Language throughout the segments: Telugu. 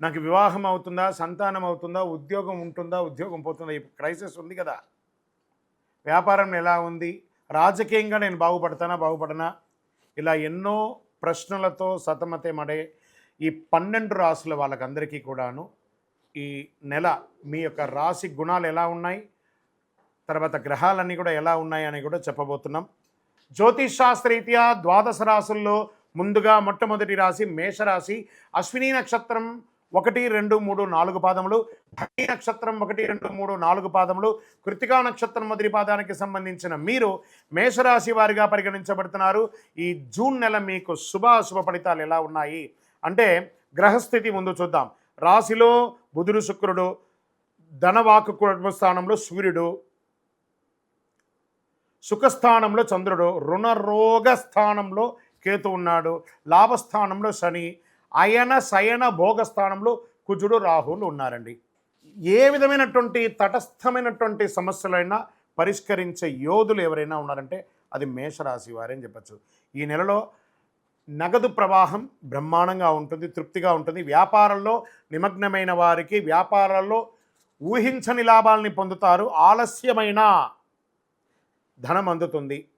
నాకు వివాహం అవుతుందా సంతానం అవుతుందా ఉద్యోగం ఉంటుందా ఉద్యోగం పోతుందా ఈ క్రైసిస్ ఉంది కదా. వ్యాపారం ఎలా ఉంది? రాజకీయంగా నేను బాగుపడతానా బాగుపడనా? ఇలా ఎన్నో ప్రశ్నలతో సతమతమడే ఈ పన్నెండు రాసుల వాళ్ళకందరికీ కూడాను ఈ నెల మీ యొక్క రాశి గుణాలు ఎలా ఉన్నాయి? తర్వాత గ్రహాలన్నీ కూడా ఎలా ఉన్నాయి అని కూడా చెప్పబోతున్నాం. జ్యోతిష్ శాస్త్రరీత్యా ద్వాదశ రాసుల్లో ముందుగా మొట్టమొదటి రాశి మేషరాశి. అశ్విని నక్షత్రం ఒకటి రెండు మూడు నాలుగు పాదములు. భరణి నక్షత్రం ఒకటి రెండు మూడు నాలుగు పాదములు. కృతికా నక్షత్రం మొదటి పాదానికి సంబంధించిన మీరు మేషరాశి వారిగా పరిగణించబడుతున్నారు. ఈ జూన్ నెల మీకు శుభాశుభ ఫలితాలు ఎలా ఉన్నాయి? అంటే గ్రహస్థితి ముందు చూద్దాం. రాశిలో బుధుడు శుక్రుడు ధనవాకు కుటుంబస్థానంలో సూర్యుడు సుఖస్థానంలో చంద్రుడు రుణరోగ స్థానంలో కేతు ఉన్నాడు లాభస్థానంలో శని అయన శయన భోగస్థానంలో కుజుడు రాహులు ఉన్నారండి. ఏ విధమైనటువంటి తటస్థమైనటువంటి సమస్యలైనా పరిష్కరించే యోధులు ఎవరైనా ఉన్నారంటే అది మేషరాశి వారని చెప్పచ్చు. ఈ నెలలో నగదు ప్రవాహం బ్రహ్మాండంగా ఉంటుంది తృప్తిగా ఉంటుంది. వ్యాపారంలో నిమగ్నమైన వారికి వ్యాపారాల్లో ఊహించని లాభాలని పొందుతారు. ఆలస్యమైన ధనం అందుతుంది.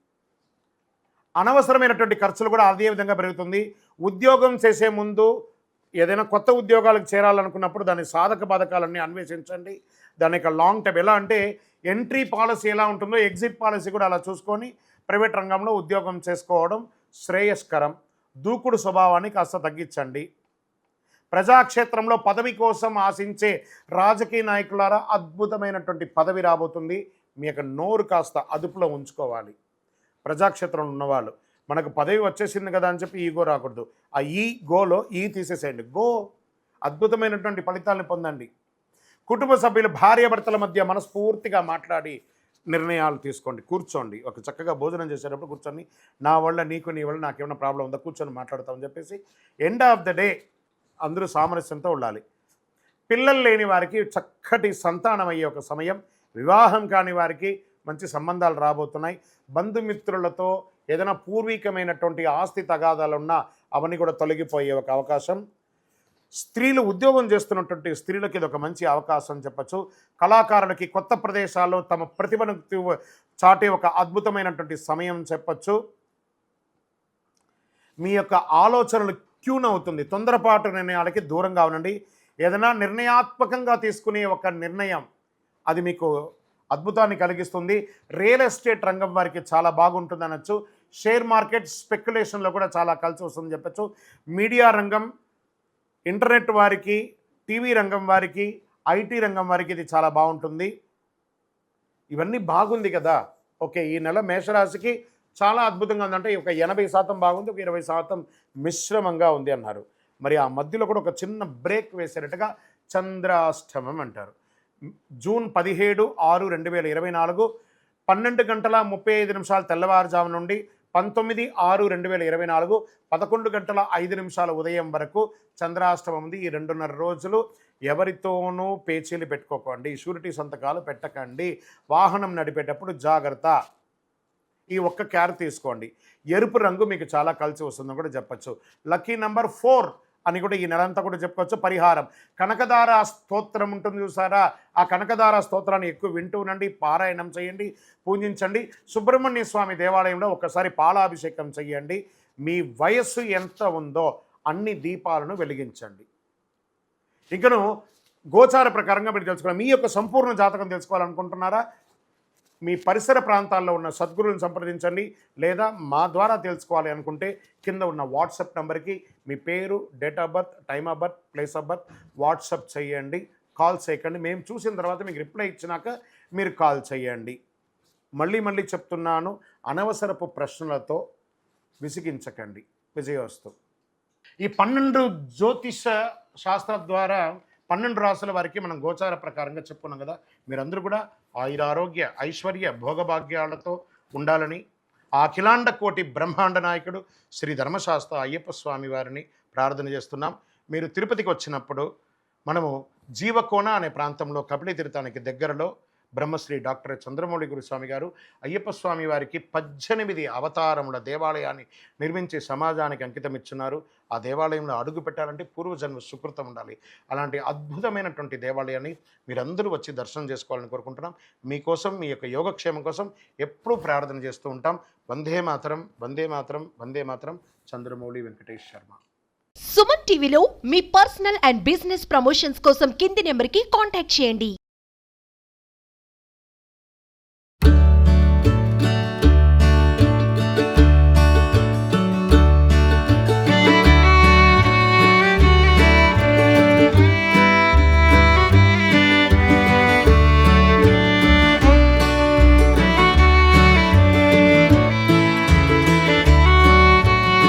అనవసరమైనటువంటి ఖర్చులు కూడా అదే విధంగా పెరుగుతుంది. ఉద్యోగం చేసే ముందు ఏదైనా కొత్త ఉద్యోగాలకు చేరాలనుకున్నప్పుడు దాని సాధక బాధకాలన్నీ అన్వేషించండి. దాని యొక్క లాంగ్ టర్మ్ ఎలా అంటే ఎంట్రీ పాలసీ ఎలా ఉంటుందో ఎగ్జిట్ పాలసీ కూడా అలా చూసుకొని ప్రైవేట్ రంగంలో ఉద్యోగం చేసుకోవడం శ్రేయస్కరం. దూకుడు స్వభావాన్ని కాస్త తగ్గించండి. ప్రజాక్షేత్రంలో పదవి కోసం ఆశించే రాజకీయ నాయకులారా అద్భుతమైనటువంటి పదవి రాబోతుంది. మీ యొక్క నోరు కాస్త అదుపులో ఉంచుకోవాలి. ప్రజాక్షేత్రంలో ఉన్నవాళ్ళు. మనకు పదవి వచ్చేసింది కదా అని చెప్పి ఈగో రాకూడదు. ఆ ఈ గోలో ఈ తీసేసేయండి. గో అద్భుతమైనటువంటి ఫలితాలను పొందండి. కుటుంబ సభ్యులు భార్యాభర్తల మధ్య మనస్ఫూర్తిగా మాట్లాడి నిర్ణయాలు తీసుకోండి. కూర్చోండి. ఒక చక్కగా భోజనం చేసేటప్పుడు కూర్చొని నా వల్ల నీకు నీ వల్ల నాకేమైనా ప్రాబ్లం ఉందా? కూర్చొని మాట్లాడతామని చెప్పేసి ఎండ్ ఆఫ్ ద డే అందరూ సామరస్యంతో ఉండాలి. పిల్లలు లేని వారికి చక్కటి సంతానం అయ్యే ఒక సమయం. వివాహం కాని వారికి మంచి సంబంధాలు రాబోతున్నాయి. బంధుమిత్రులతో ఏదైనా పూర్వీకమైనటువంటి ఆస్తి తగాదాలు ఉన్నా అవన్నీ కూడా తొలగిపోయే ఒక అవకాశం. స్త్రీలు ఉద్యోగం చేస్తున్నటువంటి స్త్రీలకు ఇది ఒక మంచి అవకాశం చెప్పచ్చు. కళాకారులకి కొత్త ప్రదేశాల్లో తమ ప్రతిభను చాటే ఒక అద్భుతమైనటువంటి సమయం చెప్పచ్చు. మీ యొక్క ఆలోచనలు క్యూన్ అవుతుంది. తొందరపాటు నిర్ణయాలకి దూరంగా ఉండండి. ఏదైనా నిర్ణయాత్మకంగా తీసుకునే ఒక నిర్ణయం అది మీకు అద్భుతాన్ని కలిగిస్తుంది. రియల్ ఎస్టేట్ రంగం వారికి చాలా బాగుంటుంది అనొచ్చు షేర్ మార్కెట్ స్పెక్యులేషన్లో కూడా చాలా కలిసి వస్తుందని చెప్పచ్చు. మీడియా రంగం ఇంటర్నెట్ వారికి టీవీ రంగం వారికి ఐటీ రంగం వారికి ఇది చాలా బాగుంటుంది. ఇవన్నీ బాగుంది కదా. ఓకే ఈ నెల మేషరాశికి చాలా అద్భుతంగా ఉందంటే ఒక ఎనభై శాతం బాగుంది ఒక ఇరవై శాతం మిశ్రమంగా ఉంది అన్నారు. మరి ఆ మధ్యలో కూడా ఒక చిన్న బ్రేక్ వేసేటట్టుగా చంద్రాష్టమం అంటారు. జూన్ పదిహేడు ఆరు రెండు వేల ఇరవై నాలుగు పన్నెండు గంటల ముప్పై ఐదు నిమిషాలు తెల్లవారుజాము నుండి పంతొమ్మిది ఆరు రెండు వేల ఇరవై నాలుగు పదకొండు గంటల ఐదు నిమిషాల ఉదయం వరకు చంద్రాష్టమం ఉంది. ఈ రెండున్నర రోజులు ఎవరితోనూ పేచీలు పెట్టుకోకండి షూరిటీ సంతకాలు పెట్టకండి వాహనం నడిపేటప్పుడు జాగ్రత్త. ఈ ఒక్క క్యార్ తీసుకోండి. ఎరుపు రంగు మీకు చాలా కలిసి వస్తుందని కూడా చెప్పచ్చు. లక్కీ నెంబర్ ఫోర్ అని కూడా ఈ నెలంతా కూడా చెప్పుకోవచ్చు. పరిహారం. కనకదార స్తోత్రం ఉంటుంది చూసారా? ఆ కనకదార స్తోత్రాన్ని ఎక్కువ వింటూ ఉండండి పారాయణం చేయండి పూజించండి. సుబ్రహ్మణ్య స్వామి దేవాలయంలో ఒకసారి పాలాభిషేకం చేయండి. మీ వయస్సు ఎంత ఉందో అన్ని దీపాలను వెలిగించండి. ఇంకను గోచార ప్రకారంగా మీరు తెలుసుకోవాలి మీ యొక్క సంపూర్ణ జాతకం తెలుసుకోవాలనుకుంటున్నారా? మీ పరిసర ప్రాంతాల్లో ఉన్న సద్గురువులను సంప్రదించండి లేదా మా ద్వారా తెలుసుకోవాలి అనుకుంటే కింద ఉన్న వాట్సాప్ నెంబర్కి మీ పేరు date of birth time of birth place of birth WhatsApp చేయండి. కాల్ చేయకండి. మేము చూసిన తర్వాత మీకు రిప్లై ఇచ్చినాక మీరు కాల్ చేయండి. మళ్ళీ మళ్ళీ చెప్తున్నాను అనవసరపు ప్రశ్నలతో విసిగించకండి. విజయోస్తు ఈ పన్నెండు జ్యోతిష శాస్త్రం ద్వారా పన్నెండు రాసుల వారికి మనం గోచార ప్రకారంగా చెప్పుకున్నాం కదా. మీరందరూ కూడా ఆయురారోగ్య ఐశ్వర్య భోగభాగ్యాలతో ఉండాలని అఖిలాండ కోటి బ్రహ్మాండ నాయకుడు శ్రీ ధర్మశాస్త్ర అయ్యప్ప స్వామి వారిని ప్రార్థన చేస్తున్నాం. మీరు తిరుపతికి వచ్చినప్పుడు మనము జీవకోన అనే ప్రాంతంలో కపిలి తీర్థానికి దగ్గరలో బ్రహ్మశ్రీ డాక్టర్ చంద్రమౌళి గురుస్వామి గారు అయ్యప్ప స్వామి వారికి పద్దెనిమిది అవతారముల దేవాలయాన్ని నిర్మించి సమాజానికి అంకితం ఇచ్చున్నారు. ఆ దేవాలయంలో అడుగు పెట్టాలంటే పూర్వజన్మ సుకృతం ఉండాలి. అలాంటి అద్భుతమైనటువంటి దేవాలయాన్ని మీరందరూ వచ్చి దర్శనం చేసుకోవాలని కోరుకుంటున్నాం. మీకోసం మీ యొక్క యోగక్షేమం కోసం ఎప్పుడూ ప్రార్థన చేస్తూ ఉంటాం. వందే మాత్రం వందే మాత్రం వందే మాత్రం. చంద్రమౌళి వెంకటేష్ శర్మ. సుమన్ టీవీలో మీ పర్సనల్ అండ్ బిజినెస్ ప్రమోషన్స్ కోసం కింది నెంబర్కి కాంటాక్ట్ చేయండి.